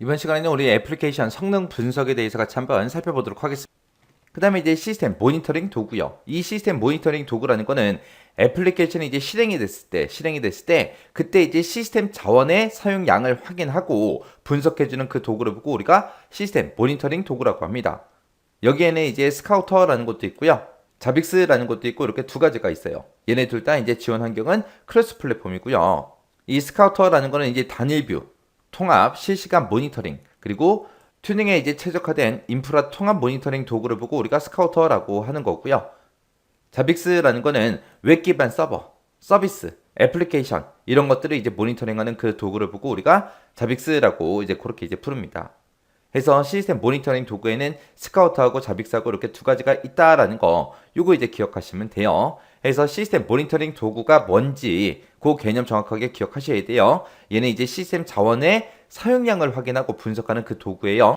이번 시간에는 우리 애플리케이션 성능 분석에 대해서 같이 한번 살펴보도록 하겠습니다. 그 다음에 이제 시스템 모니터링 도구요. 이 시스템 모니터링 도구라는 거는 애플리케이션이 이제 실행이 됐을 때, 실행이 됐을 때, 그때 이제 시스템 자원의 사용량을 확인하고 분석해주는 그 도구를 보고 우리가 시스템 모니터링 도구라고 합니다. 여기에는 이제 스카우터라는 것도 있고요. 자빅스라는 것도 있고 이렇게 두 가지가 있어요. 얘네 둘 다 이제 지원 환경은 크로스 플랫폼이고요. 이 스카우터라는 거는 이제 단일 뷰, 통합, 실시간 모니터링, 그리고 튜닝에 이제 최적화된 인프라 통합 모니터링 도구를 보고 우리가 스카우터라고 하는 거고요. 자빅스라는 거는 웹 기반 서버, 서비스, 애플리케이션 이런 것들을 이제 모니터링하는 그 도구를 보고 우리가 자빅스라고 이제 그렇게 이제 부릅니다. 해서 시스템 모니터링 도구에는 스카우트하고 자빅스하고 이렇게 두 가지가 있다라는 거 요거 이제 기억하시면 돼요. 해서 시스템 모니터링 도구가 뭔지 그 개념 정확하게 기억하셔야 돼요. 얘는 이제 시스템 자원의 사용량을 확인하고 분석하는 그 도구예요.